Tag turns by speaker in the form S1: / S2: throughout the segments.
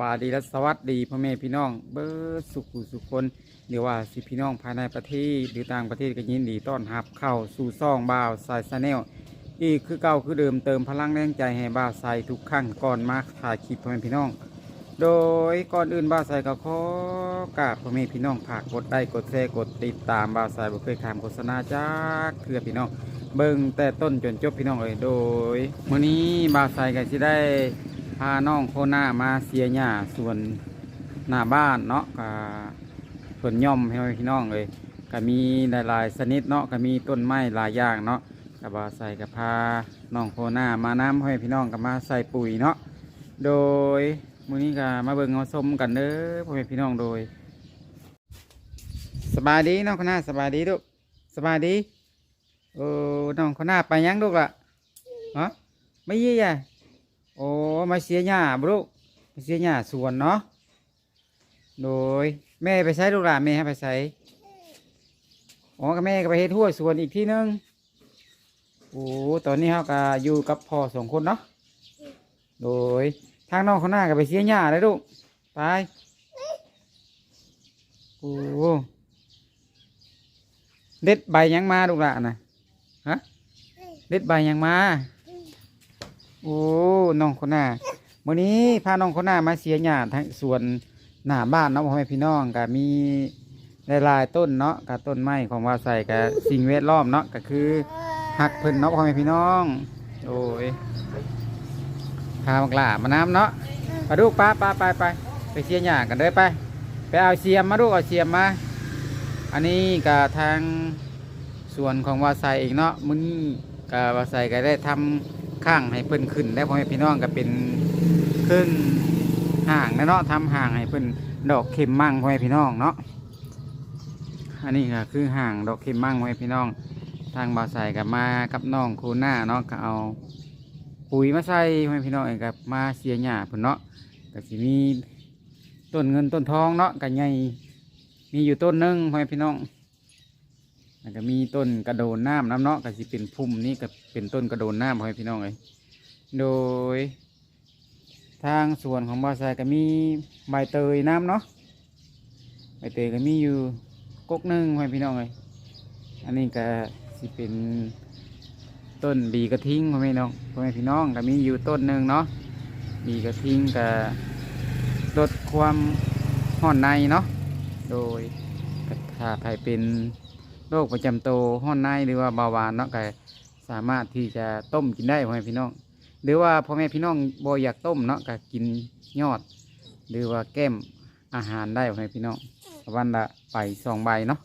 S1: บายดีและสวัสดีพ่อแม่พี่น้อง เบิร์สุขุสุขคนเดี๋ยวว่าสิพี่น้องภายในประเทศหรือต่างประเทศก็ยินดีต้อนรับเข้าสู่ซ่องบ่าวสายชาแนลอีกคือเก่าคือเดิมเติมพลังแรงใจให้บ่าวสายทุกครั้งก่อนมาถ่ายคลิปพ่อแม่พี่น้อง โดยก่อนอื่นบ่าวสายก็ขอกราบพ่อแม่พี่น้องฝากกดไลค์กดแชร์กดติดตามบ่าวสายบ่เคยทำโฆษณาจากเพื่อพี่น้อง เบิ่งแต่ต้นจนจบพี่น้องเลยโดยมื้อนี้บ่าวสายก็สิได้าน้องโคหน้ามาเสียหญ้าส่วนหน้าบ้านเนาะก็ส่วนย่อมให้พี่น้องเลยก็มีหลายๆชนิดเนาะก็มีต้นไม้หลายอย่างเนาะก็บ่าใส่กับพาน้องโคหน้ามาน้ำให้พี่น้องก็มาใส่ปุ๋ยเนาะโดยมื้อนี้ก็มาเบิ่งเอาชมกันเด้อพ่อแม่พี่น้องโดย สบายดีน้องโคหน้าสบายดีลูกสบายดีโอ้น้องโคหน้าไปยังลูกล่ะฮะไม่ยี่ย โอ้มาเสียหญ้าบลูกมาเสียหญ้าสวนเนาะโดยแม่ไปใช้ลูกหลานแม่ให้ไปใช้อ๋อกับแม่ก็ไปเฮ็ดทั่วสวนอีกที่นึงโอ้ตอนนี้เขาก็อยู่กับพ่อสองคนเนาะโดยทางน้องเขาหน้าก็ไปเสียหญ้าเลยลูกไปโอ้เด็ดใบยังมาลูกหลานนะฮะเด็ดใบยังมา โอ้น้องคนหน้าวันนี้พาน้องคนหน้ามาเสียหญ้าทั้งสวนหน้าบ้านเนาะพ่อแม่พี่น้องก็มีหลายๆต้นเนาะกับต้นไม้ของว่าใส่กับสิ่งแวดล้อมเนาะก็คือหักเพิ่นเนาะพ่อแม่พี่น้องโอ้ยพาบักหลามาน้ำเนาะไปดูป้าป้าไปไปไปเสียหญ้ากันเด้อไป ไปเอาเสียมมาดูเอาเสียมมาอันนี้ก็ทางส่วนของว่าใส่เองเนาะมึงก็ว่าใส่ก็ได้ทำ ข้างให้เพิ่นขึ้นได้พ่อแม่พี่น้องก็เป็นขึ้นห่างนะเนาะทำห่างให้เพิ่นดอกเข็มมั่งพ่อแม่พี่น้องเนาะอันนี้ก็คือห่างดอกเข็มมั่งพ่อแม่พี่น้อง ทางบ่าวใส่กับมากับน้องคูหน้าเนาะก็เอาปุ๋ยมาใส่พ่อแม่พี่น้องเองกับมาเสียหญ้าเพิ่นเนาะก็สิมีต้นเงินต้นทองเนาะก็ใหญ่มีอยู่ต้นหนึงพ่อแม่พี่น้อง แล้วก็มีต้นกระโดนน้ำน้ำเนาะก็สิเป็นพุ่มนี่ก็เป็นต้นกระโดนน้ำให้พี่น้องเลยโดย ทางส่วนของบาซายก็มีใบเตยน้ำเนาะใบเตยก็มีอยู่กกหนึ่งให้พี่น้องเลยอันนี้ก็สิเป็นต้นบีกระทิ้งพ่อแม่น้องพ่อแม่พี่น้องก็มีอยู่ต้นหนึ่งเนาะบีกระทิ้งก็ลดความห่อนในเนาะโดยก็ถ้าใครเป็น โรคประจำตัวห้อนในหรือว่าเบาหวานเนาะก็สามารถที่จะต้มกินได้พ่อแม่พี่น้อง หรือว่าพ่อแม่พี่น้องบ่อยากต้มเนาะก็กินยอด หรือว่าแก้มอาหารได้พ่อแม่พี่น้องวันละไปสองใบเนาะ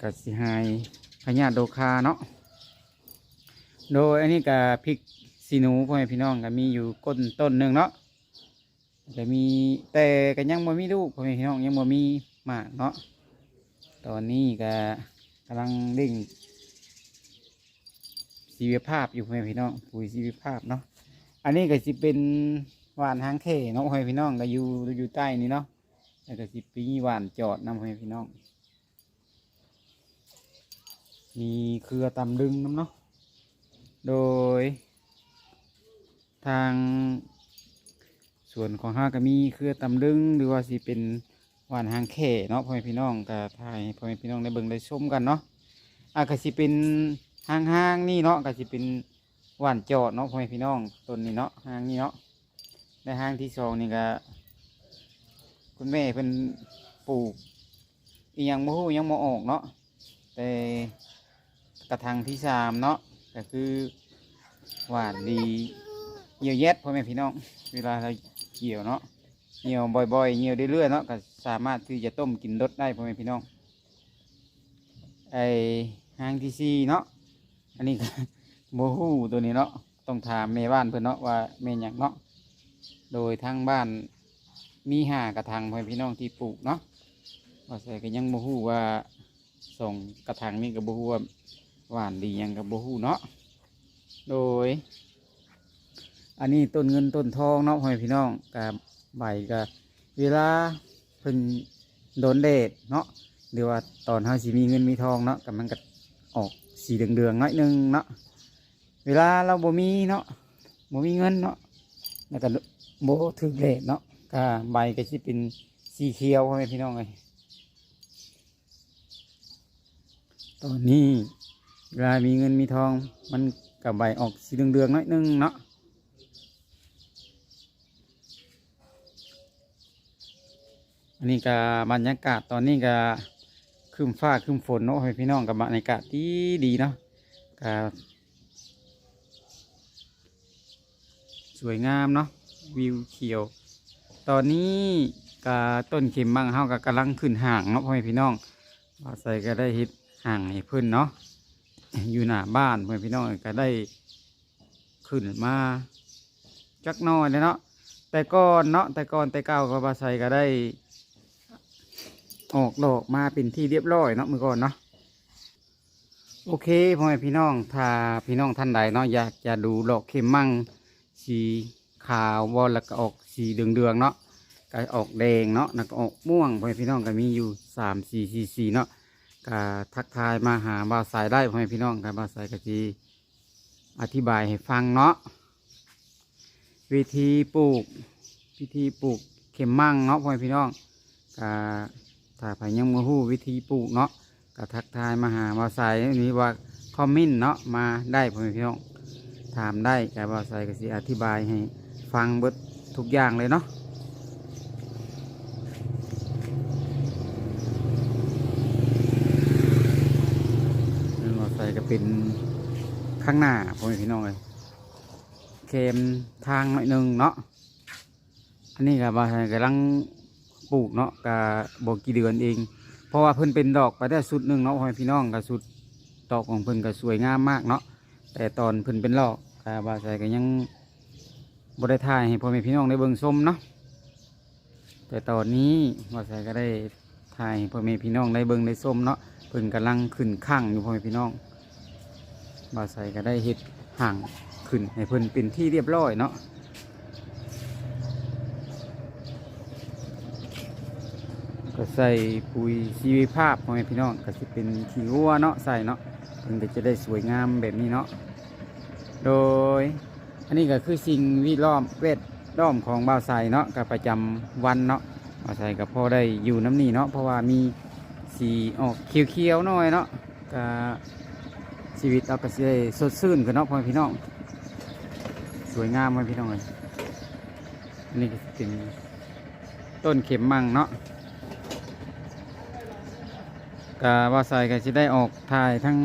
S1: ก็สิหายพญาโดคาเนาะโดยอันนี้ก็พริกสีหนูพ่อแม่พี่น้องก็มีอยู่ก้นต้นหนึ่งเนาะก็มีแต่ก็ยังบ่มีลูกพ่อแม่พี่น้องยังบ่มีหมากเนาะ ตอนนี้ก็กำลังเร่งชีวภาพอยู่พ่อแม่พี่น้องปุ๋ยชีวภาพเนาะอันนี้ก็สิเป็นหวานหางเข้เนาะพี่น้องก็อยู่อยู่ใต้นี่เนาะแล้วก็สิปีหวานจอดนำพ่อแม่พี่น้อง มีเครือตำลึงน้ำเนาะโดย ทางส่วนของห้าก็มีเครือตำลึงหรือว่าสิเป็น หวานหางแข่เนาะพ่อแม่พี่น้องก็ถ่ายพ่อแม่พี่น้องได้เบิ่งได้ชมกันเนาะอะก็สิเป็นห้างห้างนี่เนาะก็สิเป็นหวานจอดเนาะพ่อแม่พี่น้องต้นนี้เนาะห้างนี้เนาะในห้างที่สองนี่ก็คุณแม่เป็นปลูกอียังบ่ฮู้ยังบ่ออกเนาะแต่กระถางที่สามเนาะก็คือหวานดีเหี่ยวแยดพ่อแม่พี่น้อง เวลาเราเกี่ยวเนาะ เหี่ยวบ่อยๆเหี่ยวเรื่อยๆเนาะก็สามารถที่จะต้มกินรสได้พ่อแม่พี่น้องไอหางที่ซีเนาะอันนี้โมฮูตัวนี้เนาะต้องถามแม่บ้านเพื่อนเนาะว่าแม่นหยังเนาะโดยทางบ้านมีหากระถางพ่อแม่พี่น้องที่ปลูกเนาะว่าใส่ก็ยังโมฮูว่าส่งกระถางนี่ก็บ่ฮู้ว่าหวานดียังกับบ่ฮู้เนาะโดย อันนี้ต้นเงินต้นทองเนาะพ่อแม่พี่น้องกับ ใบก็เวลาเพิ่นโดนแดดเนาะหรือว่าตอนเฮาสิมีเงินมีทองเนาะกับมันก็ออกสีเหลืองๆน้อยนึงเนาะเวลาเราบ่มีเนาะบ่มีเงินเนาะแล้วก็บ่ถึกแดดเนาะก็ใบก็สิเป็นสีเขียวพ่อแม่พี่น้องเลยตอนนี้เวลามีเงินมีทองมันกับใบออกสีเหลืองๆน้อยนึงเนาะ อันนี้ก็บรรยากาศตอนนี้ก็ครึมฟ้าครึมฝนเนาะให้พี่น้องกับบรรยากาศดีดีเนาะก็สวยงามเนาะวิวเขียว ตอนนี้ก็ต้นเข็มมังเฮาก็กำลังขึ้นห่างเนาะพ่อแม่พี่น้องว่าใส่ก็ได้เฮ็ดห่างให้เพิ่นเนาะอยู่หน้าบ้านพ่อแม่พี่น้องก็ได้ขึ้นมาจักน้อยเลยเนาะแต่ก่อนเนาะแต่ก่อนแต่เก่าก็ว่าใส่ก็ได้ ออกดอกมาเป็นที่เรียบร้อยเนาะเมื่อก่อนเนาะโอเคพ่อแม่พี่น้องถ้าพี่น้องท่านใดเนาะอยากจะดูดอกเข็มมั่งสีขาววอลแล้วก็ออกสีเดืองๆเนาะก็ออกแดงเนาะแล้วก็ออกม่วงพ่อแม่พี่น้องก็มีอยู่สามสี่สี่สี่เนาะก็ทักทายมาหาบาสายได้พ่อแม่พี่น้องก็บ่าสายก็จีอธิบายให้ฟังเนาะวิธีปลูกวิธีปลูกเข็มมั่งเนาะพ่อแม่พี่น้องก็ ถ้าใครยังมาหู้วิธีปลูกเนาะก็ทักทายมาหาบาวสายนี้ว่าคอมเมนต์เนาะมาได้พ่อแม่พี่น้องถามได้แกบอใส่ก็สิอธิบายให้ฟังเบิดทุกอย่างเลยเนาะนี่บอใส่ก็เป็นข้างหน้าพ่อแม่พี่น้องเลยเค็มทางหน่อยหนึงเนาะอันนี้กับบอใส่กำลัง ปลูกเนาะกับอกกี่เดือนเอง เพราะว่าเพิ่นเป็นดอกไปได้สุดหนึ่งเนาะพ่อพี่น้องกับสุดดอกของเพิ่นก็สวยงามมากเนาะแต่ตอนเพิ่นเป็นลอกกาบาใส่ก็ยังบได้ถ่ายให้พ่อแม่พี่น้องได้เบิ่งส้มเนาะแต่ตอนนี้บาใส่ก็ได้ถ่ายให้พ่อแม่พี่น้องได้เบิ่งได้ส้มเนาะเพิ่นกำลังขึ้นข้างอยู่พ่อแม่พี่น้องบาใส่ก็ได้เฮ็ดห่างขึ้นให้เพิ่นเป็นที่เรียบร้อยเนาะ ใส่ปุ๋ยชีวภาพพ่อแม่พี่น้องก็จะเป็นขี้วัวเนาะใส่เนาะมันก็จะได้สวยงามแบบนี้เนาะโดย อันนี้ก็คือสิ่งวิล้อมเวทล้อมของบ่าวไซเนาะกับประจำวันเนาะบ่าวไซกับพ่อได้อยู่น้ำนี่เนาะเพราะว่ามีสีออกเขียวๆหน่อยเนาะก็ชีวิตเราก็จะได้สดชื่นกันเนาะพ่อแม่พี่น้องสวยงามพ่อแม่พี่น้องเลยอันนี้ก็เป็นต้นเข็มมังเนาะ กะว่าใส่ก็จะได้ออกถ่ายทั้ง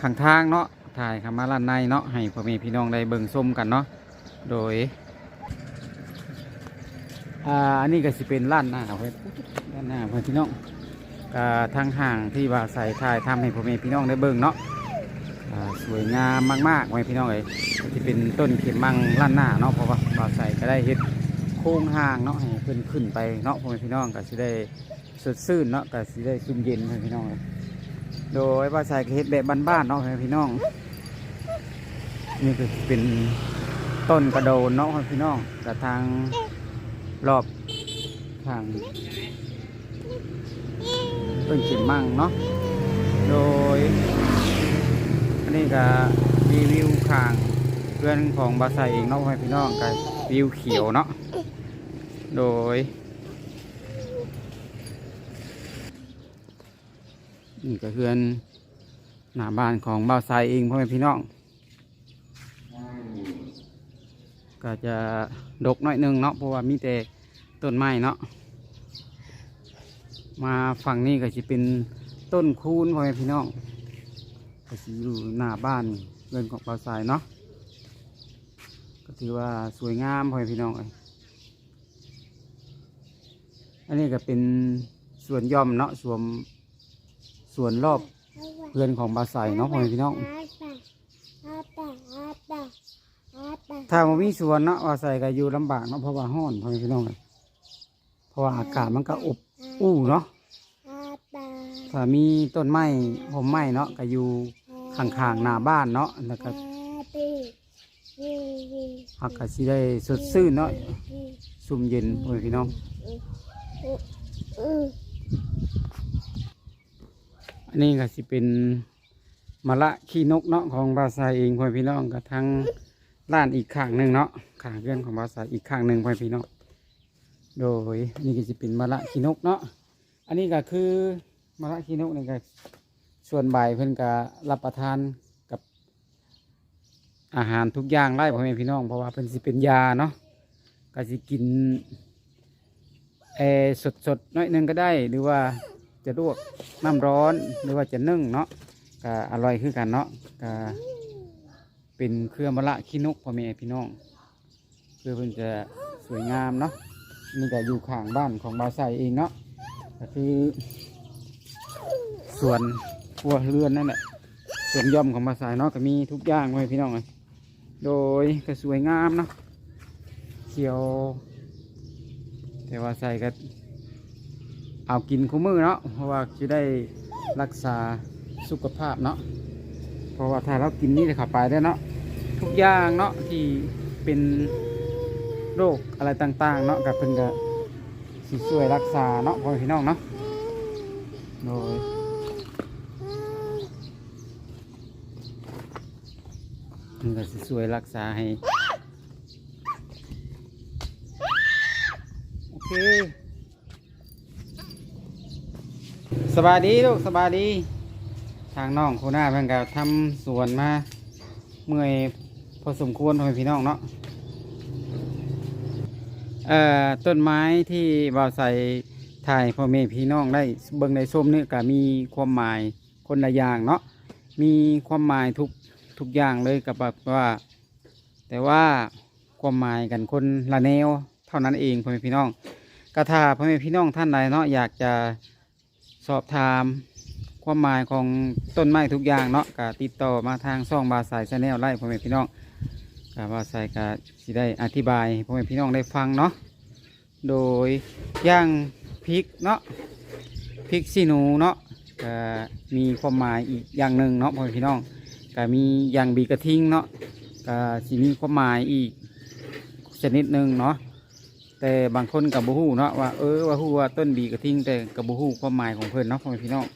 S1: ข้างทางเนาะถ่ายคำมาล้านในเนาะให้พ่อแม่พี่น้องได้เบิ่งส้มกันเนาะโดยอ่าอันนี้ก็สิเป็นล้านหน้าเพื่อนล้านหน้าเพื่อนพี่น้องกะทางห่างที่ว่าใส่ถ่ายทำให้พ่อแม่พี่น้องได้เบิ่งเนาะสวยงามมากๆพ่อแม่พี่น้องเลยก็จะเป็นต้นเข็มมังล้านหน้าเนาะเพราะว่าว่าใส่ก็ได้เฮ็ดโค้งห่างเนาะให้เพิ่นขึ้นไปเนาะพ่อแม่พี่น้องก็จะได้ สดชื่นเนาะก็สิได้ซุ่มเย็นให้พี่น้องโดยว่าใส่เฮ็ดแบบบ้านๆเนาะให้พี่น้อง นี่ก็เป็นต้นกระโดนเนาะพี่น้องกระทางรอบทางต้นเข็มมั่งเนาะโดยอันนี้ก็รีวิวข้างเพื่อนของบาไซเองเนาะให้พี่น้องกับวิวเขียวเนาะโดย นี่ก็เพื่อนหน้าบ้านของบ่าวทรายเองพ่อแม่พี่น้อง ก็จะดกหน่อยนึงเนาะเพราะว่ามีแต่ต้นไม้เนาะมาฝั่งนี้ก็จะเป็นต้นคูนพ่อแม่พี่น้องก็จะอยู่หน้าบ้านเรือนของบ่าวทรายเนาะก็ถือว่าสวยงามพ่อแม่พี่น้องอันนี้ก็เป็นสวนย่อมเนาะสวน ส่วนรอบเพื่อนของบาใสเนาะพ่อแม่พี่น้อง ถ้ามันมีสวนเนาะบาใสก็อยู่ลำบากเนาะเพราะว่าห้อนพ่อแม่พี่น้องเลยเพราะว่าอากาศมันก็อบอู้เนาะ ถ้ามีต้นไม้ผมไม้เนาะก็อยู่ข้างๆหน้าบ้านเนาะแล้วก็อากาศสิได้สดชื่นเนาะซุ่มเย็นพ่อแม่พี่น้อง อันนี้ก็สิเป็นมะละขี้นกเนาะของบาซาเองพ่อพี่น้องกับทั้งร้านอีกข้างหนึ่งเนาะข้างเพื่อนของบาซาอีกข้างหนึ่งพ่อพี่น้องโดยนี่ก็จะเป็นมะละขีนกเนาะอันนี้ก็คือมะละขีนกนี่ก็ส่วนใบเพิ่นก็รับประทานกับอาหารทุกอย่างไล่พ่อแม่พี่น้องเพราะว่าเพิ่นสิเป็นยาเนาะก็สิกินเอสดสดๆน้อยหนึ่งก็ได้หรือว่า จะลวกน้ำร้อนหรือว่าจะนึ่งเนาะก็อร่อยคือกันเนาะก็เป็นเครื่องมะละขีนกพ่อแม่พี่น้องเพื่อเพิ่นจะสวยงามเนาะนี่ก็อยู่ข้างบ้านของบาวไซเองเนาะก็คือส่วนครัวเรือนนั่นแหละส่วนย่อมของบาวไซเนาะก็มีทุกอย่างไว้พี่น้องเลยโดยก็สวยงามเนาะเขียวแต่ว่าใส่ก็ เอากินคู่มือเนาะเพราะว่าจะได้รักษาสุขภาพเนาะเพราะว่าถ้าเรากินนี่จะขับไปได้เนาะทุกอย่างเนาะที่เป็นโรคอะไรต่างๆเนาะกับเพิ่นก็สิช่วยรักษาเนาะพ่อพี่น้องเนาะโดยเพิ่นก็สิช่วยรักษาให้โอเค สบายดีลูกสบายดี ทางน้องโคหน้าเพิ่นก็ทำสวนมาเมื่อยพอสมควรพ่อแม่พี่น้องเนาะเอ่อต้นไม้ที่บ่าวใส่ถ่ายพ่อแม่พี่น้องได้เบิ่งในส้มนี่ก็มีความหมายคนละอย่างเนาะมีความหมายทุกทุกอย่างเลยกับแบบว่า แต่ว่าความหมายกันคนละแนว เท่านั้นเองพ่อแม่พี่น้องกระถาพ่อแม่พี่น้องท่านใดเนาะอยากจะ สอบถามความหมายของต้นไม้ทุกอย่างเนาะก็ติดต่อมาทางซ่องบาสายชาแนลไล่พ่อแม่พี่น้องกาว่าใส่กาสิได้อธิบายพ่อแม่พี่น้องได้ฟังเนาะโดยย่างพริกเนาะพริกสีหนูเนาะก็มีความหมายอีกอย่างหนึ่งเนาะพ่อแม่พี่น้องก็มีอย่างบีกระทิงเนาะก็สิมีความหมายอีกชนิดหนึ่งเนาะ แต่บางคนกับบูฮู้เนาะว่าเออว่าฮู้ว่าต้นบีกระทิ้งแต่กับบูฮู้ความหมายของเพิ่นเนาะพ่อแม่พี่น้อง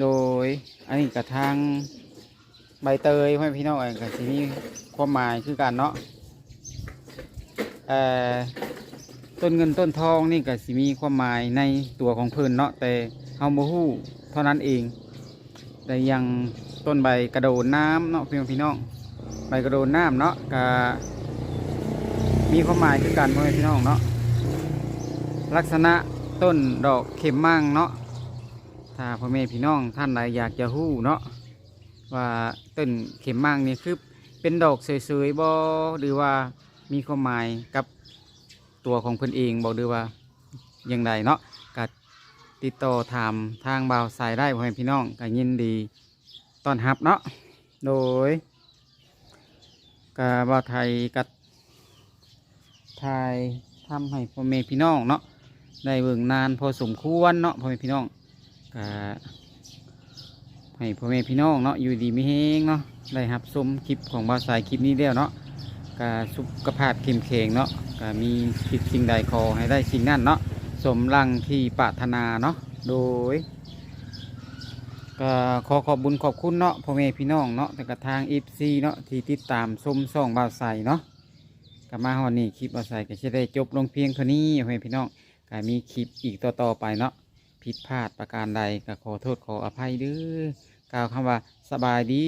S1: โดยอันนี้กระทางใบเตยพ่อแม่พี่น้องเองก็สิมีความหมายคือกันเนาะเอ่อต้นเงินต้นทองนี่ก็สิมีความหมายในตัวของเพิ่นเนาะแต่เฮาบ่ฮู้เท่านั้นเอง แต่ยังต้นใบกระโดดน้ำเนาะพี่น้องพี่น้องใบกระโดดน้ำเนาะก็ มีความหมายคือกันพ่อแม่พี่น้องเนาะลักษณะต้นดอกเข็มมั่งเนาะถ้าพ่อแม่พี่น้องท่านใดอยากจะฮู้เนาะว่าต้นเข็มมังนี่คือเป็นดอกสวยๆบอหรือว่ามีความหมายกับตัวของเพิ่นเองบอกหรือว่าอย่างไรเนาะก็ติดต่อถามทางบ่าวสายได้พ่อแม่พี่น้องก็ยินดีต้อนรับเนาะโดยกาบ่าวไทยกับ ไทยทำให้พ่อแม่พี่น้องเนาะได้เบิ่งนานพอสมควรเนาะพ่อแม่พี่น้องก็ให้พ่อแม่พี่น้องเนาะอยู่ดีไม่แห้งเนาะได้รับชมคลิปของบ่าวสายคลิปนี้แล้วเนาะก็สุขภาพเข้มแข็งเนาะก็มีคิดสิ่งใดขอให้ได้สิ่งนั้นเนาะสมรังที่ปรารถนาเนาะโดยก็ขอขอบบุญขอบคุณเนาะพ่อแม่พี่น้องเนาะแต่กระทางอีซีเนาะที่ติดตามชมส่องบ่าวสายเนาะ ก็มาฮอนนี่คลิปเราใสายก็จะได้จบลงเพียงเท่านี้พ่อแม่พี่น้องก็มีคลิปอีกต่อๆไปเนาะผิดพลาดประการใดก็ขอโทษขออภัยด้วยกล่าวคำว่าสบายดี